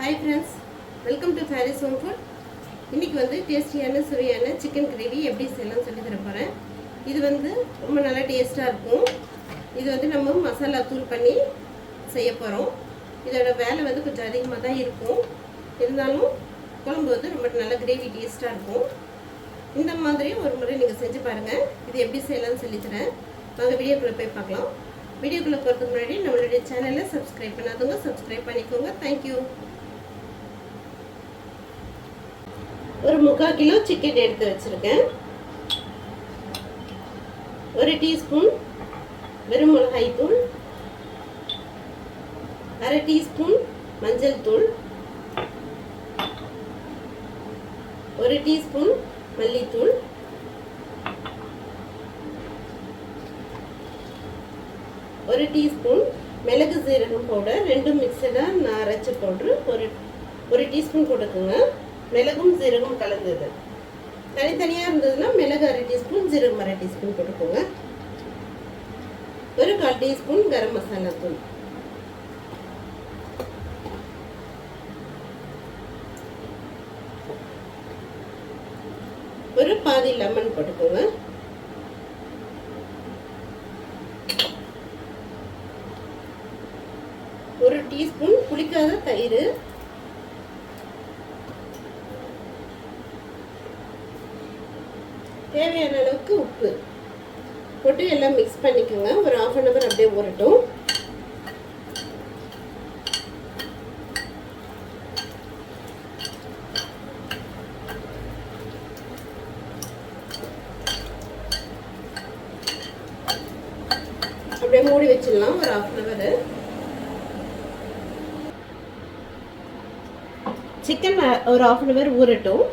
Hi friends welcome to fairy's home food இன்றைக்கி வந்து டேஸ்டியான சுவையான சிக்கன் கிரேவி எப்படி செய்யலாம்னு சொல்லி தர போகிறேன் இது வந்து ரொம்ப நல்லா டேஸ்ட்டாக இருக்கும். இது வந்து நம்ம மசாலா தூள் பண்ணி செய்ய போகிறோம் இதோட வேலை வந்து கொஞ்சம் அதிகமாக தான் இருக்கும். இருந்தாலும் குழம்பு வந்து ரொம்ப நல்ல கிரேவி டேஸ்ட்டாக இருக்கும். இந்த மாதிரி ஒரு முறை நீங்கள் செஞ்சு பாருங்கள் இது எப்படி செய்யலாம்னு சொல்லித்தரேன் வாங்க வீடியோக்குள்ளே போய் பார்க்கலாம். வீடியோக்குள்ளே போகிறதுக்கு முன்னாடி நம்மளுடைய சேனலை சப்ஸ்கிரைப் பண்ணாதவங்க சப்ஸ்கிரைப் பண்ணிக்கோங்க. தேங்க்யூ ஒரு முக்கால் கிலோ சிக்கன் எடுத்து வச்சுருக்கேன். ஒரு டீஸ்பூன் வெறும் மிளகாய் தூள். அரை டீஸ்பூன் மஞ்சள் தூள். ஒரு டீஸ்பூன் மல்லித்தூள். ஒரு டீஸ்பூன் மிளகு சீரகம் பவுடர். ரெண்டும் மிக்சடாக நான் அரைச்ச பவுட்ரு ஒரு ஒரு டீஸ்பூன் போட்டுக்கோங்க. மிளகும் சீரகம் கலந்தது. தனித்தனியாக இருந்ததுன்னா மிளகு அரை டீஸ்பூன் சீரகம் அரை டீஸ்பூன் போட்டுக்கோங்க. ஒரு கால் டீஸ்பூன் கரம் மசாலா தூள். ஒரு பாதி லெமன் போட்டுக்கோங்க. ஒரு டீஸ்பூன் புளிக்காத தயிர் தேவையான அளவுக்கு உப்பு. போட்டு எல்லாம் மிக்ஸ் பண்ணிக்கோங்க. ஒரு ஆஃப் அன் ஹவர் அப்படியே ஊறட்டும். அப்படியே மூடி வச்சிடலாம். ஒரு ஆஃப் அன் ஹவர் சிக்கன் ஒரு ஆஃப் அன் ஹவர் ஊறட்டும்.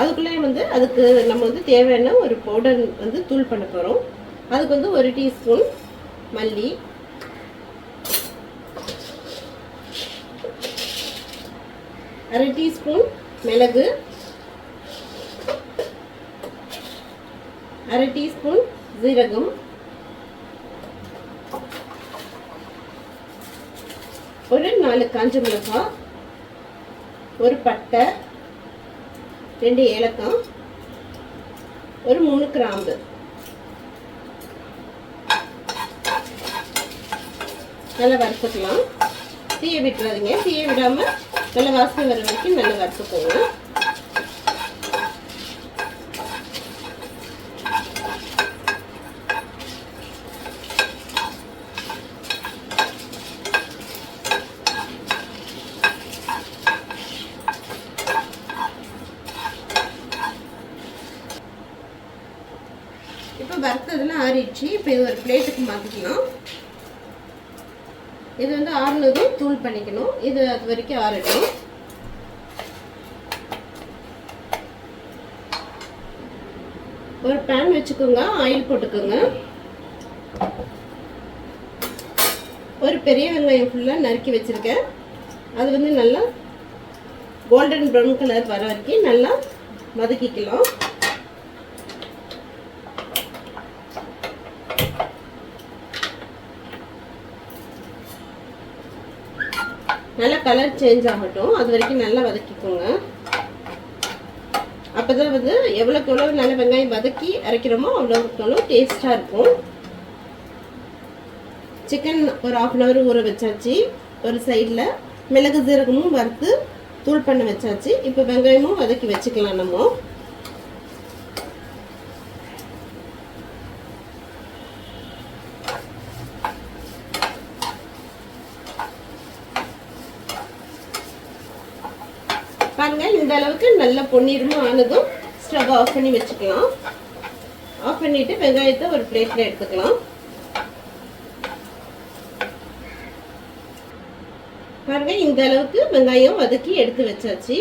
அதுக்குள்ளே வந்து அதுக்கு நம்ம வந்து தேவையான ஒரு பவுடர் வந்து தூள் பண்ண போகிறோம் அதுக்கு வந்து ஒரு டீஸ்பூன் மல்லி. அரை டீஸ்பூன் மிளகு. அரை டீஸ்பூன் ஜீரகம் ஒரு நாலு காஞ்ச மிளகாய். ஒரு பட்டை. ரெண்டு ஏலக்காய் ஒரு மூணு கிராம்பு. நல்லா வறுத்துக்கலாம். தீய விட்டுறாதீங்க. தீய விடாமல் நல்லா வாசனை வர வரைக்கும் நல்லா வறுத்துக்கோங்க. இப்போ வறுத்ததெல்லாம் ஆறிடுச்சு. இப்போ இது ஒரு பிளேட்டுக்கு மாற்றிக்கலாம் இது வந்து ஆறுனதும் தூள் பண்ணிக்கணும். இது அது வரைக்கும் ஆறட்டும். ஒரு பேன் வச்சுக்கோங்க. ஆயில் போட்டுக்கோங்க. ஒரு பெரிய வெங்காயம் ஃபுல்லாக நறுக்கி வச்சுருக்கேன். அது வந்து நல்லா கோல்டன் ப்ரௌன் கலர் வர வரைக்கும் நல்லா வதக்கிக்கலாம். நல்லா கலர் சேஞ்ச் ஆகட்டும். அது வரைக்கும் நல்லா வதக்கிக்கோங்க. அப்போ தான் வந்து எவ்வளோக்கு எவ்வளோ நல்ல வெங்காயம் வதக்கி அரைக்கிறோமோ அவ்வளோக்கு எவ்வளோ டேஸ்ட்டாக இருக்கும். சிக்கன் ஒரு ஆஃப் அன் ஹவர் ஊற வச்சாச்சு. ஒரு சைடில் மிளகு ஜீரகமும் வறுத்து தூள் பண்ண வச்சாச்சு. இப்போ வெங்காயமும் வதக்கி வச்சுக்கலாம் நம்ம. பாருங்க இந்த அளவுக்கு நல்ல பொன்னிறமா ஆனதும் ஸ்டவ் ஆஃப் பண்ணி வச்சுக்கலாம். ஆஃப் பண்ணிட்டு வெங்காயத்தை ஒரு பிளேட்ல எடுத்துக்கலாம். பாருங்க இந்த அளவுக்கு வெங்காயம் வதக்கி எடுத்து வச்சாச்சு.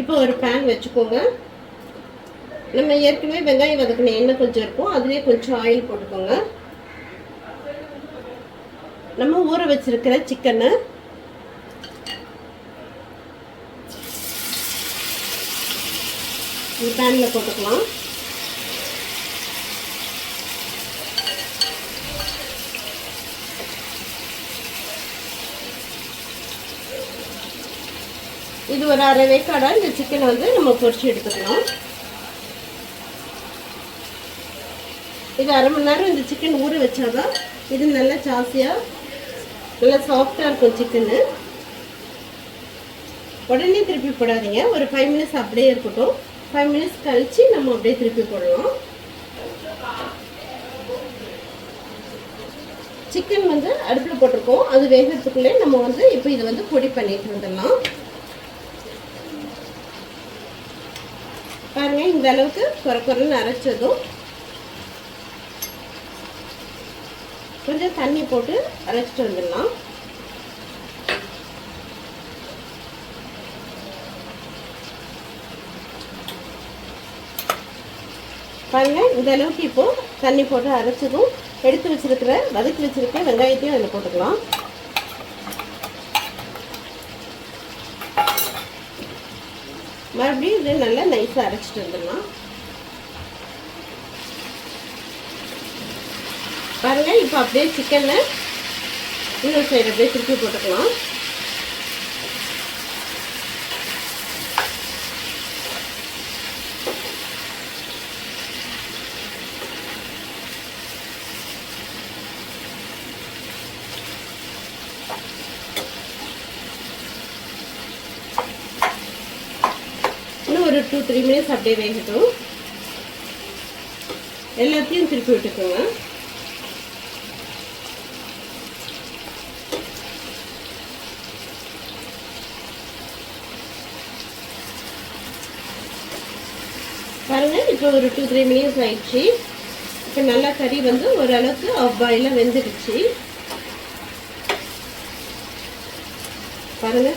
இப்போ ஒரு பேன் வச்சுக்கோங்க. நம்ம ஏற்கனவே வெங்காயம் வதக்கின எண்ணெய் கொஞ்சம் இருக்கும் அதுலேயே கொஞ்சம் ஆயில் போட்டுக்கோங்க. நம்ம ஊற வச்சிருக்கிற சிக்கனை இந்த பேனில் போட்டுக்கலாம். இது ஒரு அரை வேக்காடாக இந்த சிக்கனை வந்து நம்ம பொரிச்சு எடுத்துக்கலாம். இது அரை மணி நேரம் இந்த சிக்கன் ஊற வச்சாதான் இது நல்லா ஜாஸ்தியாக நல்லா சாஃப்டாக இருக்கும் சிக்கனு உடனே திருப்பி போடாதீங்க. ஒரு ஃபைவ் மினிட்ஸ் அப்படியே இருக்கட்டும். ஃபைவ் மினிட்ஸ் கழித்து நம்ம அப்படியே திருப்பி போடலாம். சிக்கன் வந்து அடுப்பில் போட்டிருக்கோம். அது வேகிறதுக்குள்ளே நம்ம வந்து இப்போ இதை வந்து பொடி பண்ணிட்டு வந்துடலாம். பாருங்க இந்த அளவுக்கு குறை குறைன்னு அரைச்சதும். கொஞ்சம் தண்ணி போட்டு அரைச்சிட்டு வந்துடலாம். பாருங்கள் இந்த அளவுக்கு இப்போது தண்ணி போட்டு அரைச்சதும் எடுத்து வச்சிருக்கிற வதக்கி வச்சிருக்க வெங்காயத்தையும் அதில் போட்டுக்கலாம். மறுபடியும் இது நல்லா நைஸாக அரைச்சிட்டு வந்துடலாம். பாருங்கள் இப்போ அப்படியே சிக்கனை இன்னொரு சைடு அப்படியே திருப்பி போட்டுக்கலாம் இன்னும் ஒரு டூ த்ரீ மினிட்ஸ் அப்படியே வேகட்டும். எல்லாத்தையும் திருப்பி விட்டுக்கோங்க. பாருங்க இப்போ ஒரு டூ த்ரீ மினிட்ஸ் ஆயிடுச்சு. இப்போ நல்லா கறி வந்து ஓரளவுக்கு ஆஃப் பாயிலாக வெந்துடுச்சு. பாருங்க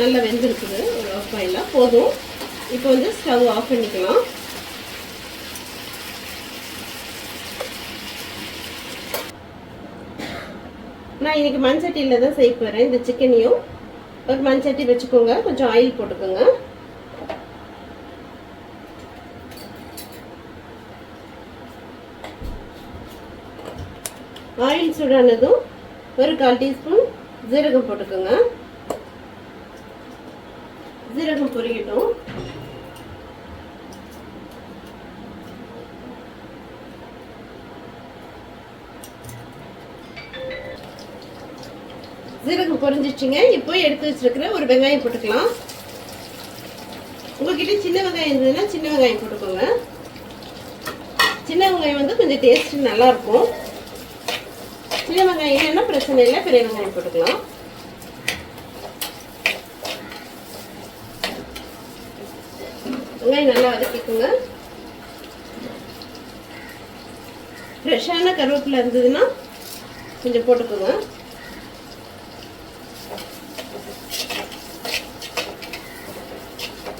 நல்லா வெந்திருக்குது ஒரு ஆஃப் பாயிலாக போதும். இப்போ வந்து ஸ்டவ் ஆஃப் பண்ணிக்கலாம். நான் இன்றைக்கி மண்சட்டியில் தான் செய்ய போகிறேன் இந்த சிக்கனையும் ஒரு மண்சட்டி வச்சுக்கோங்க. கொஞ்சம் ஆயில் போட்டுக்கோங்க. ஆயில் சூடானதும் ஒரு கால் டீஸ்பூன் ஜீரகம் போட்டுக்கோங்க. ஜீரகம் பொரியட்டும். பொரிஞ்சிச்சுங்க. இப்போ எடுத்து வச்சிருக்கிற ஒரு வெங்காயம் போட்டுக்கலாம். உங்ககிட்ட சின்ன வெங்காயம் இருந்ததுன்னா சின்ன வெங்காயம் போட்டுக்கோங்க. சின்ன வெங்காயம் வந்து கொஞ்சம் டேஸ்ட் நல்லாயிருக்கும். சின்ன வெங்காயம் இல்லைன்னா பிரச்சனை இல்லை. பெரிய வெங்காயம் போட்டுக்கலாம். வெங்காயம் நல்லா வதக்கிக்கோங்க. ஃப்ரெஷ்ஷான கருவேப்பிலை இருந்ததுன்னா கொஞ்சம் போட்டுக்கோங்க.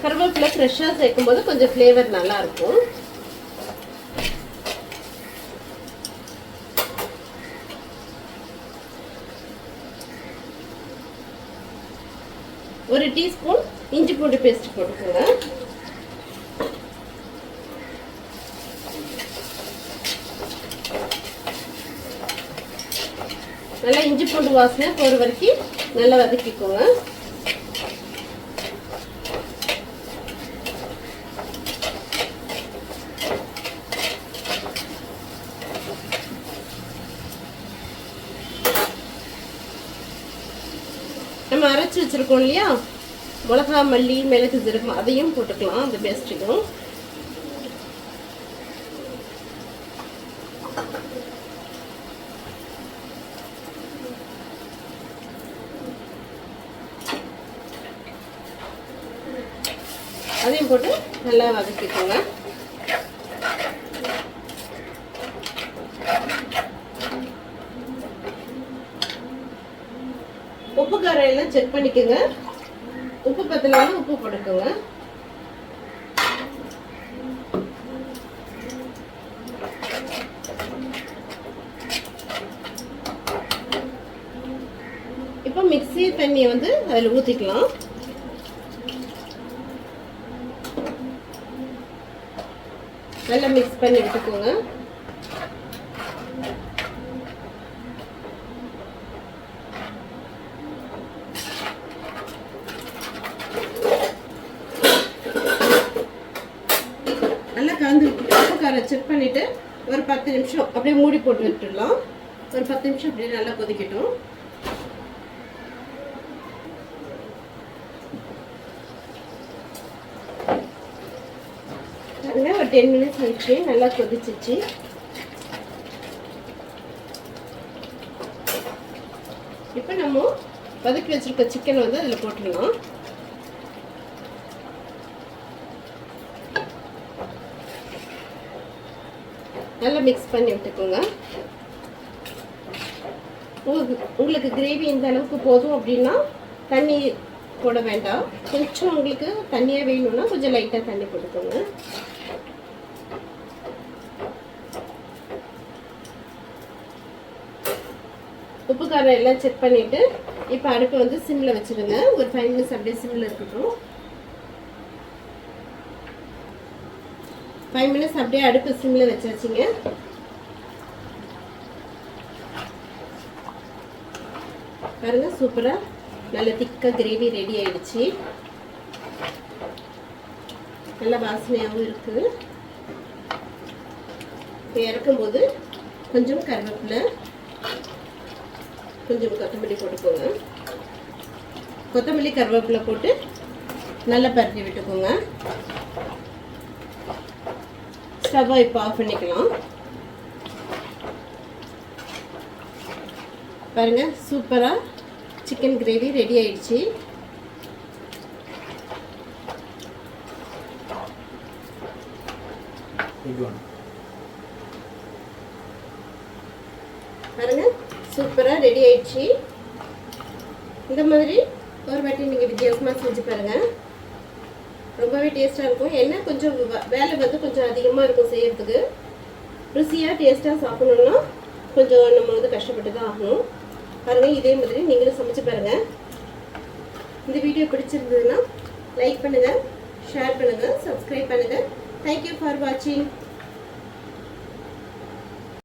கருவேப்பிலை ஃப்ரெஷ்ஷாக சேர்க்கும்போது கொஞ்சம் ஃப்ளேவர் நல்லாயிருக்கும். ஒரு டீஸ்பூன் இஞ்சி பூண்டு பேஸ்ட் போட்டுக்கோங்க. நல்லா இஞ்சி பூண்டு வாசனை போகிற வரைக்கும் நல்லா வதக்கிக்கோங்க. நம்ம அரைச்சி வச்சிருக்கோம் இல்லையா? மிளகா மல்லி மிளகு ஜீரகம் அதையும் போட்டுக்கலாம் அந்த பேஸ்ட்டையும் அதையும் போட்டு நல்லா வதக்கிக்கோங்க. உப்பு காரம் எல்லாம் செக் பண்ணிக்கோங்க. உப்பு பத்தலைன்னா உப்பு போட்டுக்கோங்க. இப்போ மிக்ஸி தண்ணியை வந்து அதில் ஊற்றிக்கலாம் நல்லா மிக்ஸ் பண்ணி விட்டுக்கோங்க காரை செக் பண்ணிவிட்டு ஒரு பத்து நிமிஷம் அப்படியே மூடி போட்டு விட்டுடலாம். ஒரு பத்து நிமிஷம் அப்படியே நல்லா கொதிக்கட்டும். நல்லா ஒரு டென் மினிட்ஸ் ஆயிடுச்சு நல்லா கொதிச்சிச்சு. இப்போ நம்ம வதக்கி வச்சுருக்க சிக்கனை வந்து அதில் போட்டுடலாம். நல்லா மிக்ஸ் பண்ணி விட்டுக்கோங்க. உங்களுக்கு உங்களுக்கு கிரேவி இந்த அளவுக்கு போதும் அப்படின்னா தண்ணி போட வேண்டாம். கொஞ்சம் உங்களுக்கு தண்ணியாக வேணும்னா கொஞ்சம் லைட்டாக தண்ணி போட்டுக்கோங்க. உப்பு காரம் எல்லாம் செக் பண்ணிவிட்டு இப்போ அடுப்பை வந்து சிம்மில் வச்சுருங்க. ஒரு ஃபைவ் மினிட்ஸ் அப்படியே சிம்மில் இருக்கட்டும். ஃபைவ் மினிட்ஸ் அப்படியே அடுப்பு சிம்மில் வச்சாச்சுங்க. பாருங்கள் சூப்பராக நல்ல திக்காக கிரேவி ரெடி ஆயிடுச்சு. நல்ல வாசனையாகவும் இருக்குது இப்போ இறக்கும்போது கொஞ்சம் கருவேப்பிலை கொஞ்சம் கொத்தமல்லி போட்டுக்கோங்க. கொத்தமல்லி கருவேப்பிலை போட்டு நல்லா பரட்டி விட்டுக்கோங்க. ஸ்டவ்வை இப்போ ஆஃப் பண்ணிக்கலாம். பாருங்க சூப்பராக சிக்கன் கிரேவி ரெடி ஆயிடுச்சு. பாருங்க சூப்பராக ரெடி ஆயிடுச்சு. இந்த மாதிரி ஒரு வாட்டி நீங்கள் வித்தியாசமாக செஞ்சு பாருங்கள் ரொம்பவே டேஸ்ட்டாக இருக்கும். என்ன கொஞ்சம் வேலை வந்து கொஞ்சம் அதிகமாக இருக்கும் செய்யறதுக்கு. ருசியாக டேஸ்ட்டாக சாப்பிடணும்னா கொஞ்சம் நம்ம வந்து கஷ்டப்பட்டு தான் ஆகணும். பாருங்கள் இதே மாதிரி நீங்களும் சமைச்சு பாருங்கள் இந்த வீடியோ பிடிச்சிருந்ததுன்னா லைக் பண்ணுங்கள் ஷேர் பண்ணுங்கள் சப்ஸ்கிரைப் பண்ணுங்கள் தேங்க்யூ ஃபார் வாட்சிங்